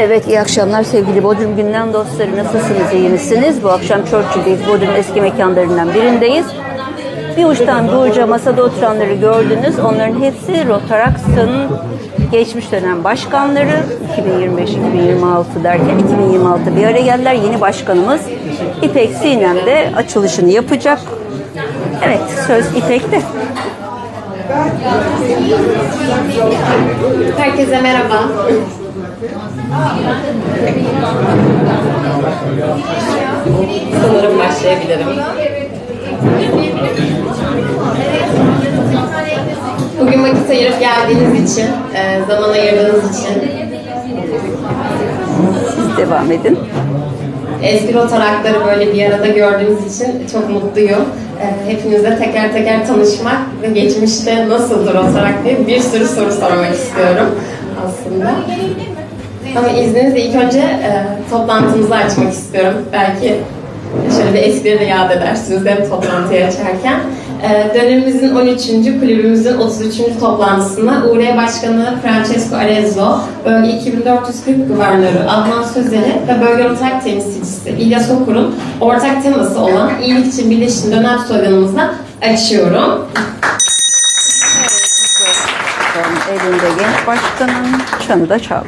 Evet, iyi akşamlar sevgili Bodrum Gündem dostları. Nasılsınız, iyi misiniz? Bu akşam Churchill'deyiz. Bodrum eski mekanlarından birindeyiz. Bir uçtan bir uca masada oturanları gördünüz. Onların hepsi Rotarax'ın geçmiş dönem başkanları. 2025-2026 derken 2026 bir araya geldiler. Yeni başkanımız İpek Sinem de açılışını yapacak. Evet, söz İpek'te. Herkese merhaba. Sanırım başlayabilirim. Bugün vakit ayırıp geldiğiniz için, e, zaman ayırdığınız için, Siz devam edin. eski rotarakları böyle bir arada gördüğünüz için çok mutluyum. E, Hepinizle teker teker tanışmak ve geçmişte nasıldır rotarak diye bir sürü soru sormak istiyorum aslında. Ama izninizle ilk önce e, toplantımızı açmak istiyorum. Belki şöyle bir eskileri de yad edersiniz hem toplantıyı açarken. E, dönemimizin 13. kulübümüzün 33. toplantısına UR Başkanı Francesco Arezzo, Bölge 2440 Guvernörü Adnan Sözer'i ve Bölge Ortak Temsilcisi İlyas Okur'un ortak teması olan İyilik için Birleşin dönem sloganımızla açıyorum. Elinde genç başkanın çanı da çal.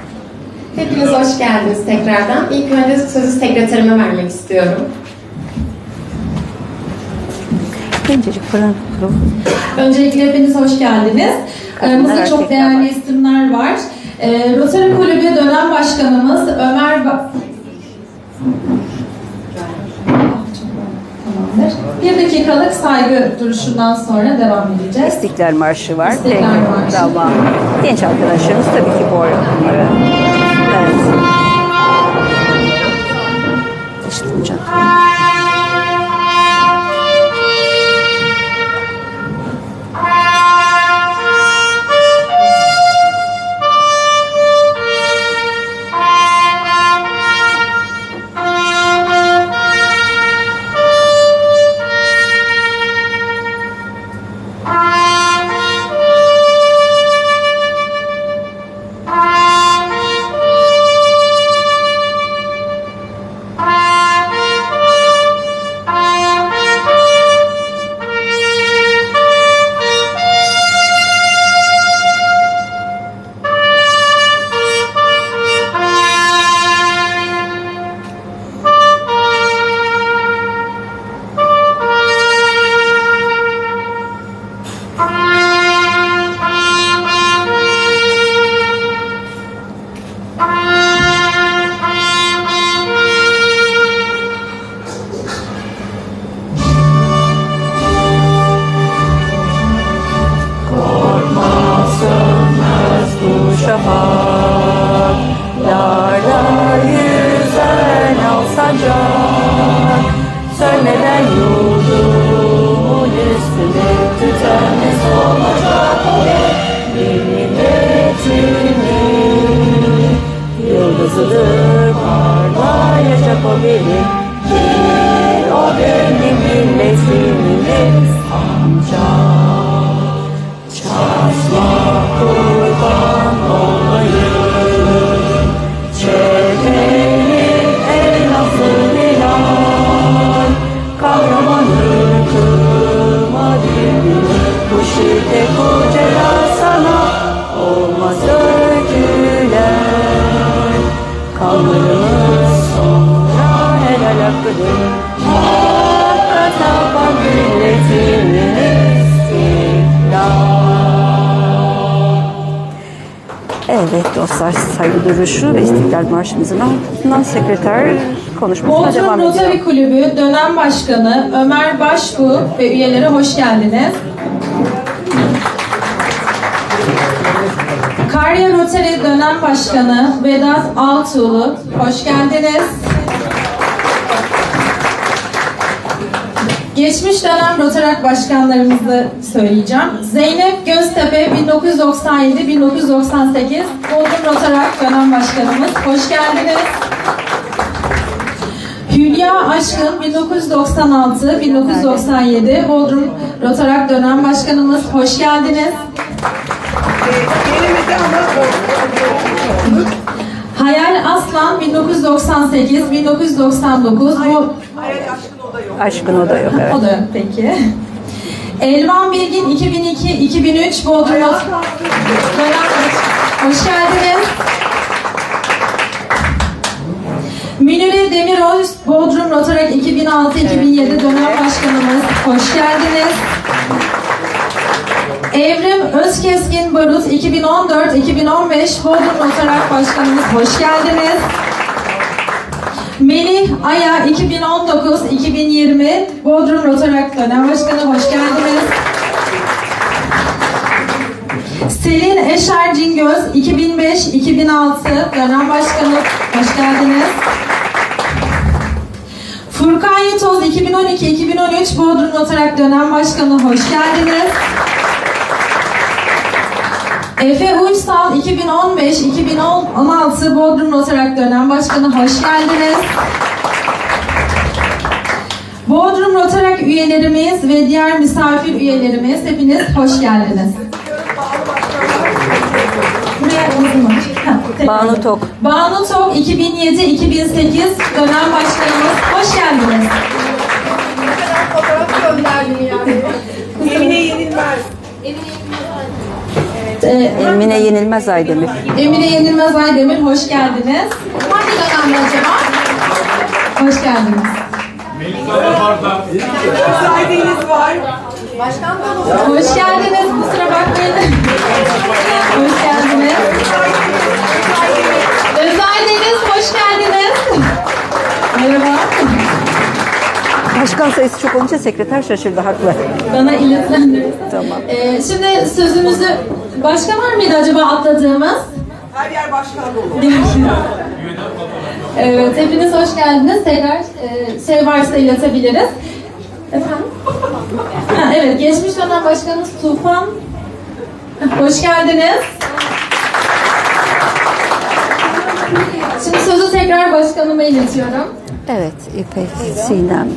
Hepiniz hoş geldiniz tekrardan. İlk önce sözü sekreterime vermek istiyorum. Öncelikle hepiniz hoş geldiniz. Aramızda erkekler çok değerli isimler var. Ee, Rotary Kulübü dönem başkanımız Ömer ba- Tamamdır. Bir dakikalık saygı duruşundan sonra devam edeceğiz. İstiklal Marşı var. İstiklal Marşı. Tamam. Genç arkadaşlarımız tabii ki bu bunları. Evet. İşte dostlar saygı duruşu ve İstiklal Marşımızın ardından sekreter konuşmasına devam Bodrum ediyor. Rotary Kulübü dönem başkanı Ömer Başbuğ ve üyeleri hoş geldiniz. Karya Rotary dönem başkanı Vedat Altuğlu hoş geldiniz. Geçmiş dönem Rotarak başkanlarımızı söyleyeceğim. Zeynep Göztepe 1997-1998 Bodrum Rotarak dönem başkanımız. Hoş geldiniz. Hülya Aşkın 1996-1997 Bodrum Rotarak dönem başkanımız. Hoş geldiniz. Hayal Aslan 1998, 1999 bu Aşkın o da yok evet. o da peki. Elvan Bilgin 2002, 2003 Bodrum Hoş geldiniz. Münire Demiröz Bodrum Rotarak 2006-2007 dönem başkanımız. Hoş geldiniz. Evrim Özkeskin Barut 2014-2015 Bodrum Rotarak başkanımız. Hoş geldiniz. Melih Aya 2019-2020 Bodrum Rotarak dönem başkanı. Hoş geldiniz. Selin Eşer Cingöz 2005-2006 dönem başkanı. Hoş geldiniz. Furkan Yitoz 2012-2013 Bodrum Notarak dönem başkanı. Hoş geldiniz. Efe Uysal 2015-2016 Bodrum Notarak dönem başkanı. Hoş geldiniz. Bodrum Rotarak üyelerimiz ve diğer misafir üyelerimiz hepiniz hoş geldiniz. Banu Tok. Banu Tok 2007-2008 dönem başkanımız. Hoş geldiniz. Emine Yenilmez. Ee, Emine Yenilmez Aydemir. Emine Yenilmez Aydemir hoş geldiniz. Hangi dönemde acaba? Hoş geldiniz. Müsaadeniz var. Hoş geldiniz. Kusura bakmayın. hoş geldiniz. Özay Deniz hoş geldiniz. Merhaba. Başkan sayısı çok olunca sekreter şaşırdı haklı. Bana iletilendir. Tamam. Ee, şimdi sözümüzü başka var mıydı acaba atladığımız? Her yer başkan dolu. Evet, hepiniz hoş geldiniz. Tekrar e, şey varsa iletebiliriz. Efendim? Ha, evet, geçmiş dönem başkanımız Tufan. Hoş geldiniz. Şimdi sözü tekrar başkanıma iletiyorum. Evet İpek Sinem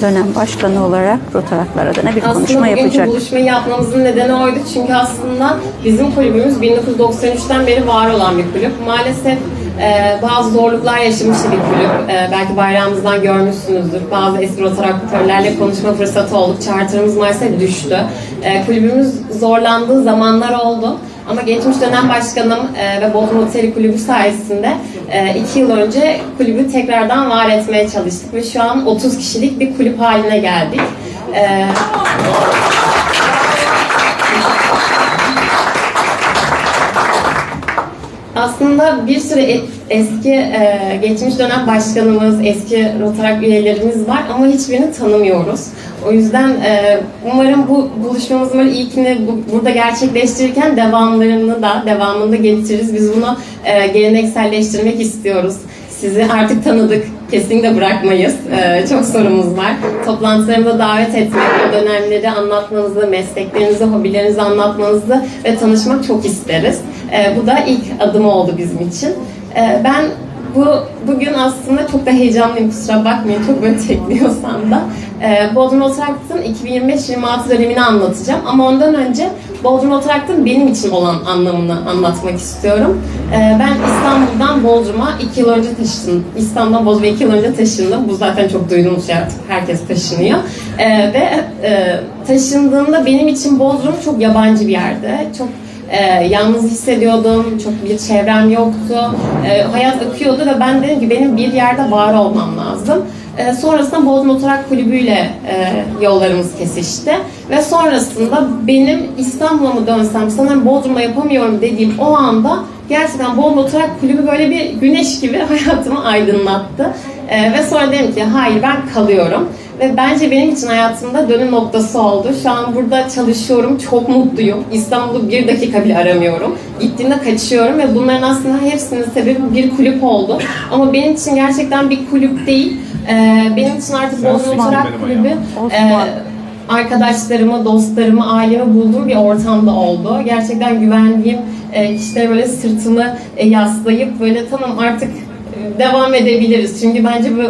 dönem başkanı olarak Rotaraklar adına bir Aslında konuşma yapacak. buluşmayı yapmamızın nedeni oydu. Çünkü aslında bizim kulübümüz 1993'ten beri var olan bir kulüp. Maalesef e, bazı zorluklar yaşamış bir kulüp. E, belki bayrağımızdan görmüşsünüzdür. Bazı eski rotaraktörlerle konuşma fırsatı olduk. Charter'ımız maalesef düştü. E, kulübümüz zorlandığı zamanlar oldu. Ama geçmiş dönem başkanım e, ve Bodrum Oteli Kulübü sayesinde e, iki yıl önce kulübü tekrardan var etmeye çalıştık ve şu an 30 kişilik bir kulüp haline geldik. E, aslında bir sürü eski e, geçmiş dönem başkanımız, eski Rotarak üyelerimiz var ama hiçbirini tanımıyoruz. O yüzden e, umarım bu buluşmamızın ilkini bu- burada gerçekleştirirken devamlarını da devamını da getiririz. Biz bunu e, gelenekselleştirmek istiyoruz. Sizi artık tanıdık. Kesinlikle bırakmayız. E, çok sorumuz var. Toplantılarımıza davet etmek, dönemleri anlatmanızı, mesleklerinizi, hobilerinizi anlatmanızı ve tanışmak çok isteriz. E, bu da ilk adım oldu bizim için. E, ben bu bugün aslında çok da heyecanlıyım kusura bakmayın çok böyle tekliyorsam da. Ee, Bodrum Otarakt'ın 2025-26 dönemini anlatacağım ama ondan önce Bodrum Otarakt'ın benim için olan anlamını anlatmak istiyorum. Ee, ben İstanbul'dan Bodrum'a 2 yıl önce taşındım. İstanbul'dan Bodrum'a 2 yıl önce taşındım. Bu zaten çok duyduğumuz şey artık herkes taşınıyor. Ee, ve e, taşındığımda benim için Bodrum çok yabancı bir yerde. Çok ee, yalnız hissediyordum, çok bir çevrem yoktu. Ee, hayat akıyordu ve ben dedim ki benim bir yerde var olmam lazım. Ee, sonrasında Bodrum Oturak Kulübü ile e, yollarımız kesişti. Ve sonrasında benim İstanbul'a mı dönsem sanırım Bodrum'a yapamıyorum dediğim o anda gerçekten Bodrum Oturak Kulübü böyle bir güneş gibi hayatımı aydınlattı. Ee, ve sonra dedim ki hayır ben kalıyorum. Ve bence benim için hayatımda dönüm noktası oldu. Şu an burada çalışıyorum, çok mutluyum. İstanbul'u bir dakika bile aramıyorum. Gittiğimde kaçıyorum ve bunların aslında hepsinin sebebi bir kulüp oldu. Ama benim için gerçekten bir kulüp değil. Ee, benim için artık Bodrum Oturak Kulübü e, arkadaşlarımı, dostlarımı, ailemi bulduğum bir ortamda oldu. Gerçekten güvendiğim e, kişilere böyle sırtımı e, yaslayıp böyle tamam artık e, devam edebiliriz. Çünkü bence bu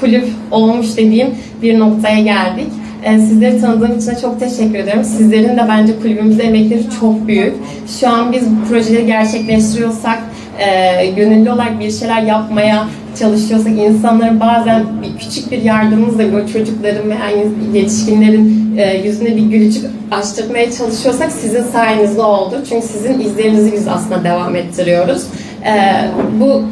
kulüp olmuş dediğim bir noktaya geldik. Sizleri tanıdığım için de çok teşekkür ederim. Sizlerin de bence kulübümüzde emekleri çok büyük. Şu an biz bu projeleri gerçekleştiriyorsak e, gönüllü olarak bir şeyler yapmaya çalışıyorsak, insanların bazen bir küçük bir yardımımızla böyle çocukların veya yetişkinlerin e, yüzüne bir gülücük açtırmaya çalışıyorsak sizin sayenizde oldu. Çünkü sizin izlerinizi biz aslında devam ettiriyoruz. E, bu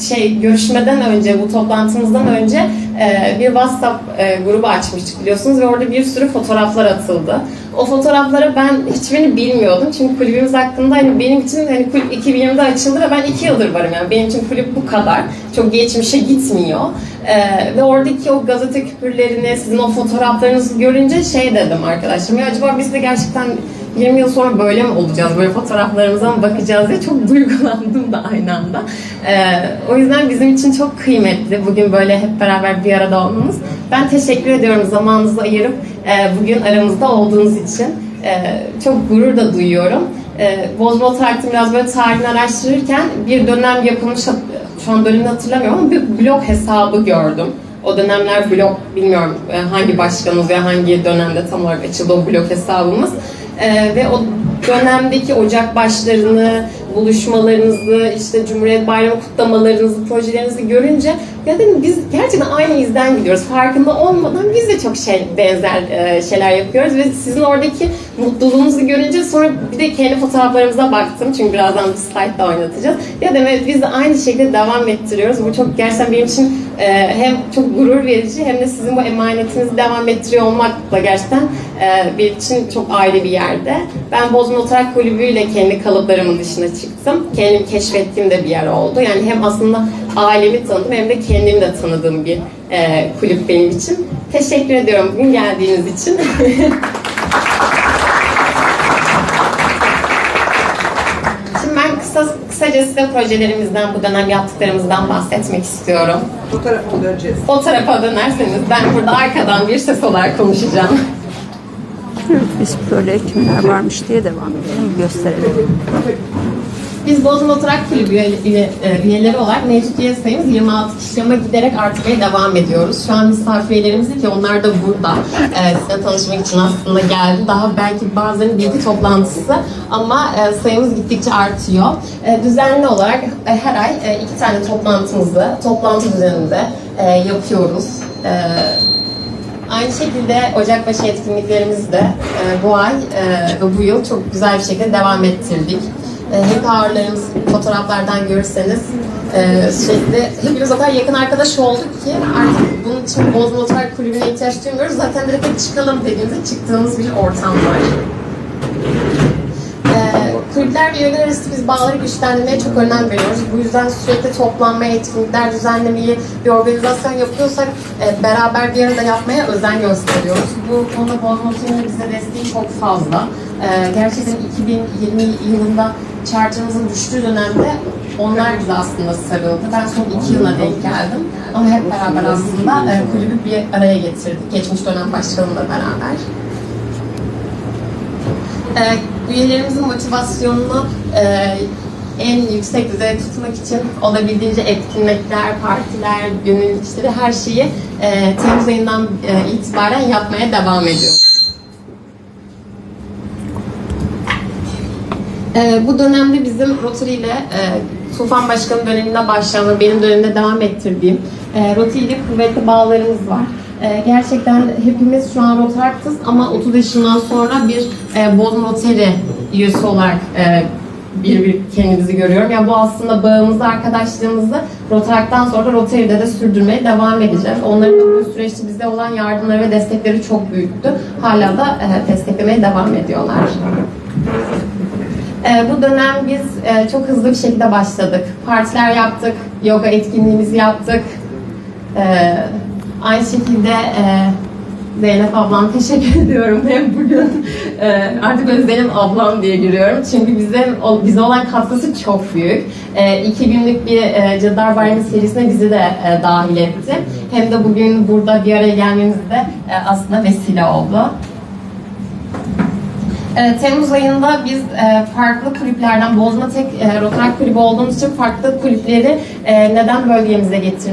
şey görüşmeden önce, bu toplantımızdan önce e, bir WhatsApp e, grubu açmıştık biliyorsunuz ve orada bir sürü fotoğraflar atıldı. O fotoğraflara ben hiçbirini bilmiyordum. Çünkü kulübümüz hakkında hani benim için hani kulüp 2020'de açıldı ve ben iki yıldır varım yani. Benim için kulüp bu kadar. Çok geçmişe gitmiyor. E, ve oradaki o gazete küpürlerini, sizin o fotoğraflarınızı görünce şey dedim arkadaşlarım. Ya acaba biz de gerçekten 20 yıl sonra böyle mi olacağız? Böyle fotoğraflarımıza mı bakacağız diye çok duygulandım da aynı anda. Ee, o yüzden bizim için çok kıymetli bugün böyle hep beraber bir arada olmamız. Ben teşekkür ediyorum zamanınızı ayırıp e, bugün aramızda olduğunuz için. E, çok gurur da duyuyorum. E, Bozma Trakt'ın biraz böyle tarihini araştırırken bir dönem yapılmış, şu an dönemini hatırlamıyorum ama bir blog hesabı gördüm. O dönemler blog, bilmiyorum e, hangi başkanımız veya hangi dönemde tam olarak açıldı o blog hesabımız. Ee, ve o dönemdeki ocak başlarını, buluşmalarınızı, işte Cumhuriyet Bayramı kutlamalarınızı, projelerinizi görünce ya dedim biz gerçekten aynı izden gidiyoruz. Farkında olmadan biz de çok şey benzer e, şeyler yapıyoruz ve sizin oradaki mutluluğunuzu görünce sonra bir de kendi fotoğraflarımıza baktım. Çünkü birazdan bir slide da oynatacağız. Ya dedim evet biz de aynı şekilde devam ettiriyoruz. Bu çok gerçekten benim için e, hem çok gurur verici hem de sizin bu emanetinizi devam ettiriyor olmakla gerçekten e, benim için çok ayrı bir yerde. Ben Bozma Otarak Kulübü ile kendi kalıplarımın dışına çıktım. Kendim keşfettiğim de bir yer oldu. Yani hem aslında ailemi tanıdım hem de kendimi de tanıdığım bir e, kulüp benim için. Teşekkür ediyorum bugün geldiğiniz için. kısaca size projelerimizden, bu dönem yaptıklarımızdan bahsetmek istiyorum. Bu tarafa döneceğiz. O tarafa dönerseniz ben burada arkadan bir ses olarak konuşacağım. Biz böyle kimler varmış diye devam edelim, gösterelim. Biz Bozma Oturak Kulübü e, üyeleri olarak mevcut üye sayımız 26 kişi ama giderek artmaya devam ediyoruz. Şu an misafir üyelerimiz ki onlar da burada. E, sizinle tanışmak için aslında geldi. Daha belki bazılarının bilgi toplantısı ama e, sayımız gittikçe artıyor. E, düzenli olarak e, her ay e, iki tane toplantımızı toplantı düzeninde e, yapıyoruz. E, Aynı şekilde Ocakbaşı etkinliklerimizi de e, bu ay e, ve bu yıl çok güzel bir şekilde devam ettirdik. E, hep ağırlarımız fotoğraflardan görürseniz e, hepimiz o yakın arkadaş olduk ki artık bunun için Bozma Oturak Kulübü'ne ihtiyaç duymuyoruz. Zaten direkt çıkalım dediğimizde çıktığımız bir ortam var. Kulüpler ve üyeler arası biz bağları güçlendirmeye çok önem veriyoruz. Bu yüzden sürekli toplanmaya, etkinlikler düzenlemeyi, bir organizasyon yapıyorsak e, beraber bir arada yapmaya özen gösteriyoruz. Bu konuda Bozmotiv'in bize desteği çok fazla. Ee, gerçekten 2020 yılında charter'ımızın düştüğü dönemde onlar bize aslında sarıldı. Ben son iki yıla denk geldim. Ama hep beraber aslında e, kulübü bir araya getirdik. Geçmiş dönem başkanımla beraber. Ee, üyelerimizin motivasyonunu e, en yüksek düzeyde tutmak için olabildiğince etkinlikler, partiler, gönüllü işleri her şeyi e, Temmuz ayından e, itibaren yapmaya devam ediyoruz. E, bu dönemde bizim Rotary ile e, Tufan Başkanı döneminde başlayan benim dönemimde devam ettirdiğim e, Rotary ile kuvvetli bağlarımız var. E, gerçekten hepimiz şu an Rotary'tız ama 30 yaşından sonra bir e, Bozma Rotary üyesi olarak e, bir, bir kendimizi görüyorum. Yani bu aslında bağımızı, arkadaşlığımızı Rotary'den sonra Rotary'de de sürdürmeye devam edeceğiz. Onların bu süreçte bize olan yardımları ve destekleri çok büyüktü. Hala da e, desteklemeye devam ediyorlar. Ee, bu dönem biz e, çok hızlı bir şekilde başladık. Partiler yaptık, yoga etkinliğimizi yaptık. Ee, aynı şekilde e, Zeynep ablam teşekkür ediyorum. Hem bugün e, artık böyle Zeynep ablam diye giriyorum. Çünkü bize o- bize olan katkısı çok büyük. E, iki günlük bir e, Cadılar Bayramı serisine bizi de e, dahil etti. Hem de bugün burada bir araya gelmemiz de e, aslında vesile oldu. E, Temmuz ayında biz e, farklı kulüplerden, Bozma tek e, Rotary kulübü olduğumuz için farklı kulüpleri e, neden bölgemize getirdik?